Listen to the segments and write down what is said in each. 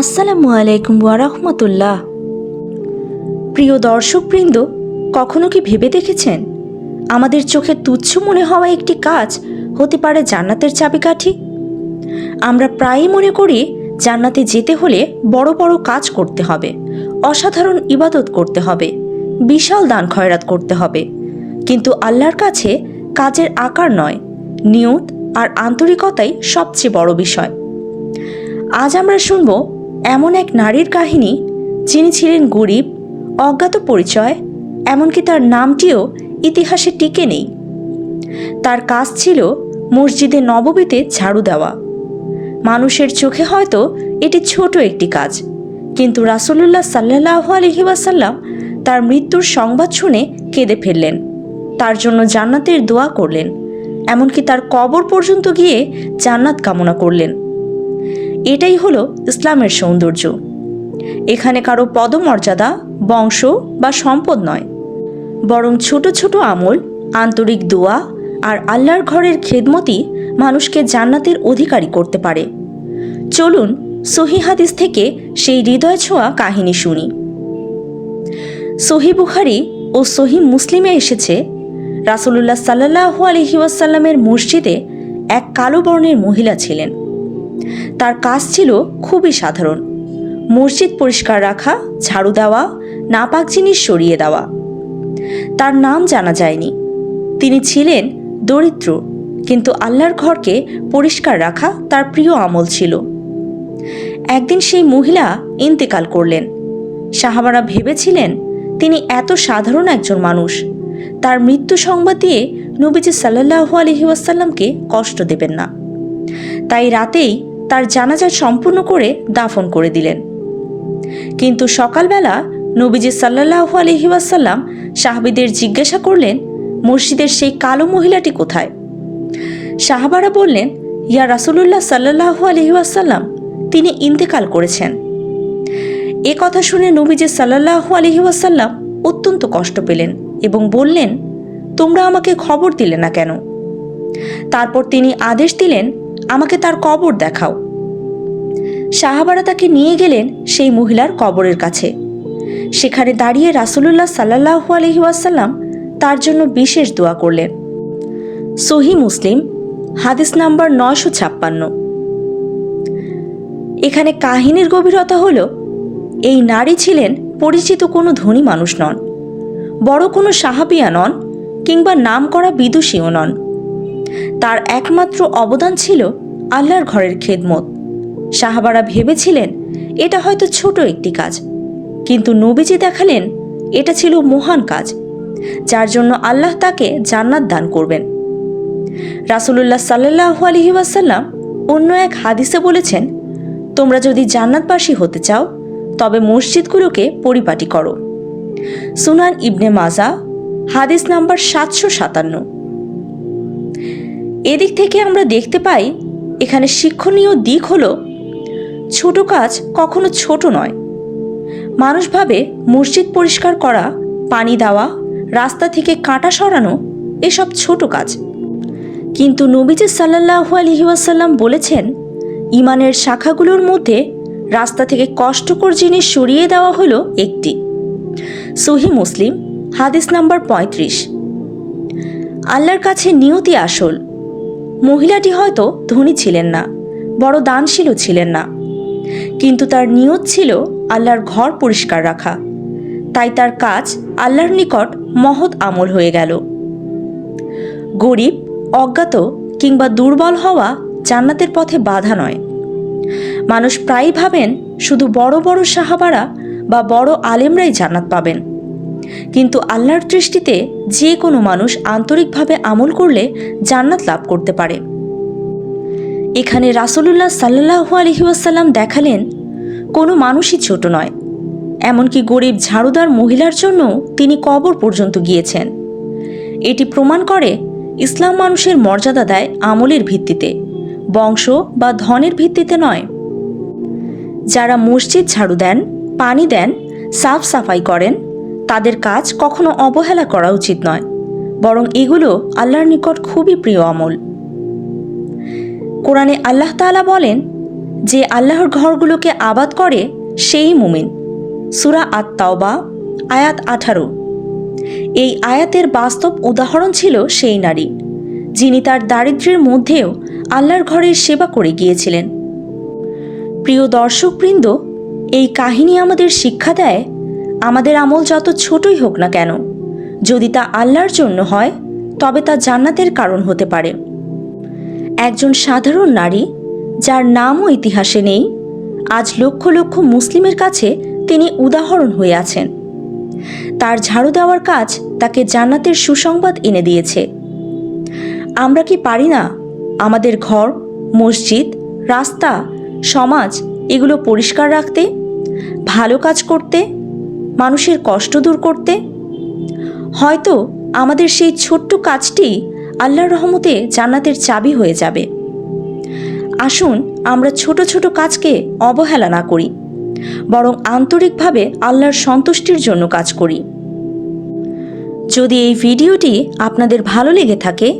আসসালামু আলাইকুম ওয়ারহমতুল্লাহ প্রিয় দর্শকবৃন্দ, কখনো কি ভেবে দেখেছেন? আমাদের চোখে তুচ্ছ মনে হওয়া একটি কাজ হতে পারে জান্নাতের চাবিকাঠি? আমরা প্রায়ই মনে করি জান্নাতে যেতে হলে বড় বড় কাজ করতে হবে, অসাধারণ ইবাদত করতে হবে, বিশাল দান খয়রাত করতে হবে। কিন্তু আল্লাহর কাছে কাজের আকার নয়, নিয়ত আর আন্তরিকতাই সবচেয়ে বড় বিষয়। আজ আমরা শুনব এমন এক নারীর কাহিনী যিনি ছিলেন গরিব, অজ্ঞাত পরিচয়, এমনকি তার নামটিও ইতিহাসে টিকে নেই। তার কাজ ছিল মসজিদে নববীতে ঝাড়ু দেওয়া। মানুষের চোখে হয়তো এটি ছোট একটি কাজ, কিন্তু রাসুলুল্লাহ সাল্লাহ আলহি ওয়াসাল্লাম তার মৃত্যুর সংবাদ শুনে কেঁদে ফেললেন। তার জন্য জান্নাতের দোয়া করলেন, এমনকি তার কবর পর্যন্ত গিয়ে জান্নাত কামনা করলেন। এটাই হলো ইসলামের সৌন্দর্য। এখানে কারও পদমর্যাদা, বংশ বা সম্পদ নয়। বরং ছোট ছোট আমল, আন্তরিক দোয়া আর আল্লাহর ঘরের খেদমতি মানুষকে জান্নাতের অধিকারী করতে পারে। চলুন সহি হাদিস থেকে সেই হৃদয় ছোঁয়া কাহিনী শুনি। সহি বুখারি ও সহি মুসলিমে এসেছে রাসুলুল্লাহ সাল্লাহ আলহি ওয়াসাল্লামের মসজিদে এক কালো বর্ণের মহিলা ছিলেন। তার কাজ ছিল খুবই সাধারণ। মসজিদ পরিষ্কার রাখা, ঝাড়ু দেওয়া, নাপাক জিনিস সরিয়ে দেওয়া। তার নাম জানা যায়নি। তিনি ছিলেন দরিদ্র, কিন্তু আল্লাহর ঘরকে পরিষ্কার রাখা তার প্রিয় আমল ছিল। একদিন সেই মহিলা ইন্তেকাল করলেন। সাহাবারা ভেবেছিলেন, তিনি এত সাধারণ একজন মানুষ। তার মৃত্যু সংবাদ দিয়ে নবীজি সাল্লাহ আলহি ওয়াসাল্লামকে কষ্ট দেবেন না। তাই রাতেই তার জানাজা সম্পূর্ণ করে দাফন করে দিলেন। কিন্তু সকালবেলা নবীজি সাল্লাহ আলহি ওয়াসাল্লাম সাহাবিদের জিজ্ঞাসা করলেন, মসজিদের সেই কালো মহিলাটি কোথায়? সাহাবারা বললেন, ইয়া রাসুলুল্লাহ সাল্লাহ আলহিউসাল্লাম তিনি ইন্তেকাল করেছেন। এ কথা শুনে নবীজি সাল্লাহ আলহিউসাল্লাম অত্যন্ত কষ্ট পেলেন এবং বললেন, তোমরা আমাকে খবর দিলে না কেন? তারপর তিনি আদেশ দিলেন আমাকে তার কবর দেখাও। সাহাবারা তাকে নিয়ে গেলেন সেই মহিলার কবরের কাছে। সেখানে দাঁড়িয়ে রাসুলুল্লাহ সাল্লাহ আলহিউসাল্লাম তার জন্য বিশেষ দোয়া করলেন। সহি মুসলিম, হাদিস নাম্বার নয়শো ছাপ্পান্ন। এখানে কাহিনীর গভীরতা হল, এই নারী ছিলেন পরিচিত কোনো ধনী মানুষ নন, বড় কোনো সাহাবিয়া নন, কিংবা নাম করা বিদুষীও নন। তার একমাত্র অবদান ছিল আল্লাহর ঘরের খেদমত। সাহাবারা ভেবেছিলেন, এটা হয়তো ছোট একটি কাজ। কিন্তু নবীজি দেখালেন, এটা ছিল মহান কাজ, যার জন্য আল্লাহ তাকে জান্নাত দান করবেন। রাসুলুল্লাহ সাল্লাহ আলহি ওয়াসাল্লাম অন্য এক হাদিসে বলেছেন, তোমরা যদি জান্নাতবাসী হতে চাও, তবে মসজিদগুলোকে পরিপাটি করো। সুনান ইবনে মাজা, হাদিস নাম্বার সাতশো সাতান্ন। এদিক থেকে আমরা দেখতে পাই, এখানে শিক্ষণীয় দিক হল, ছোট কাজ কখনো ছোট নয়। মানুষ ভাবে মসজিদ পরিষ্কার করা, পানি দেওয়া, রাস্তা থেকে কাঁটা সরানো, এসব ছোট কাজ। কিন্তু নবীজি সাল্লাহ আলহিউসাল্লাম বলেছেন, ইমানের শাখাগুলোর মধ্যে রাস্তা থেকে কষ্টকর জিনিস সরিয়ে দেওয়া হলো একটি। সহি মুসলিম, হাদিস নাম্বার পঁয়ত্রিশ। আল্লাহর কাছে নিয়তি আসল। মহিলাটি হয়তো ধনী ছিলেন না, বড় দানশীলও ছিলেন না। কিন্তু তার নিয়ত ছিল আল্লাহর ঘর পরিষ্কার রাখা। তাই তার কাজ আল্লাহর নিকট মহৎ আমল হয়ে গেল। গরিব, অজ্ঞাত কিংবা দুর্বল হওয়া জান্নাতের পথে বাধা নয়। মানুষ প্রায়ই ভাবেন শুধু বড় বড় সাহাবারা বা বড় আলেমরাই জান্নাত পাবেন। কিন্তু আল্লাহর দৃষ্টিতে যে কোনো মানুষ আন্তরিকভাবে আমল করলে জান্নাত লাভ করতে পারে। এখানে রাসলুল্লাহ সাল্লাহ আলহিউসাল্লাম দেখালেন, কোনো মানুষই ছোট নয়। এমনকি গরিব ঝাড়ুদার মহিলার জন্য তিনি কবর পর্যন্ত গিয়েছেন। এটি প্রমাণ করে ইসলাম মানুষের মর্যাদা দেয় আমলের ভিত্তিতে, বংশ বা ধনের ভিত্তিতে নয়। যারা মসজিদ ঝাড়ু দেন, পানি দেন, সাফ সাফাই করেন তাদের কাজ কখনো অবহেলা করা উচিত নয়, বরং এগুলো আল্লাহর নিকট খুবই প্রিয় আমল। কোরআনে আল্লাহ তাআলা বলেন, যে আল্লাহর ঘরগুলোকে আবাদ করে, সেই মুমিন। সুরা আত তাওবা আয়াত আঠারো। এই আয়াতের বাস্তব উদাহরণ ছিল সেই নারী, যিনি তার দারিদ্র্যের মধ্যেও আল্লাহর ঘরের সেবা করে গিয়েছিলেন। প্রিয় দর্শকবৃন্দ, এই কাহিনী আমাদের শিক্ষা দেয় আমাদের আমল যত ছোটই হোক না কেন। যদি তা আল্লাহর জন্য হয়, তবে তা জান্নাতের কারণ হতে পারে। একজন সাধারণ নারী, যার নামও ইতিহাসে নেই, আজ লক্ষ লক্ষ মুসলিমের কাছে তিনি উদাহরণ হয়ে আছেন। তার ঝাড়ু দেওয়ার কাজ তাকে জান্নাতের সুসংবাদ এনে দিয়েছে। আমরা কি পারি না? আমাদের ঘর, মসজিদ, রাস্তা, সমাজ, এগুলো পরিষ্কার রাখতে, ভালো কাজ করতে মানুষের কষ্ট দূর করতে? হয়তো আমাদের সেই ছোট্ট কাজটি আল্লাহর রহমতে জান্নাতের চাবি হয়ে যাবে। আসুন আমরা ছোট ছোট কাজকে অবহেলা না করি, বরং আন্তরিকভাবে আল্লাহর সন্তুষ্টির জন্য কাজ করি। যদি এই ভিডিওটি আপনাদের ভালো লেগে থাকে,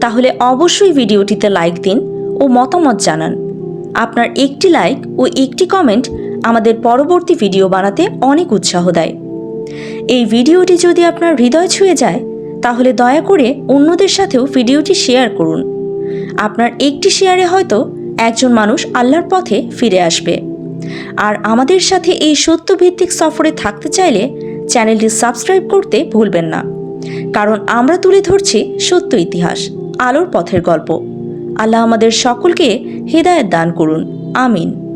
তাহলে অবশ্যই ভিডিওটিতে লাইক দিন ও মতামত জানান। আপনার একটি লাইক ও একটি কমেন্ট আমাদের পরবর্তী ভিডিও বানাতে অনেক উৎসাহ দেয়। এই ভিডিওটি যদি আপনার হৃদয় ছুঁয়ে যায়, তাহলে দয়া করে অন্যদের সাথেও ভিডিওটি শেয়ার করুন। আপনার একটি শেয়ারে হয়তো একজন মানুষ আল্লাহর পথে ফিরে আসবে। আর আমাদের সাথে এই সত্যভিত্তিক সফরে থাকতে চাইলে চ্যানেলটি সাবস্ক্রাইব করতে ভুলবেন না। কারণ আমরা তুলে ধরছি সত্য ইতিহাস, আলোর পথের গল্প। আল্লাহ আমাদের সকলকে হৃদায়ত দান করুন। আমিন।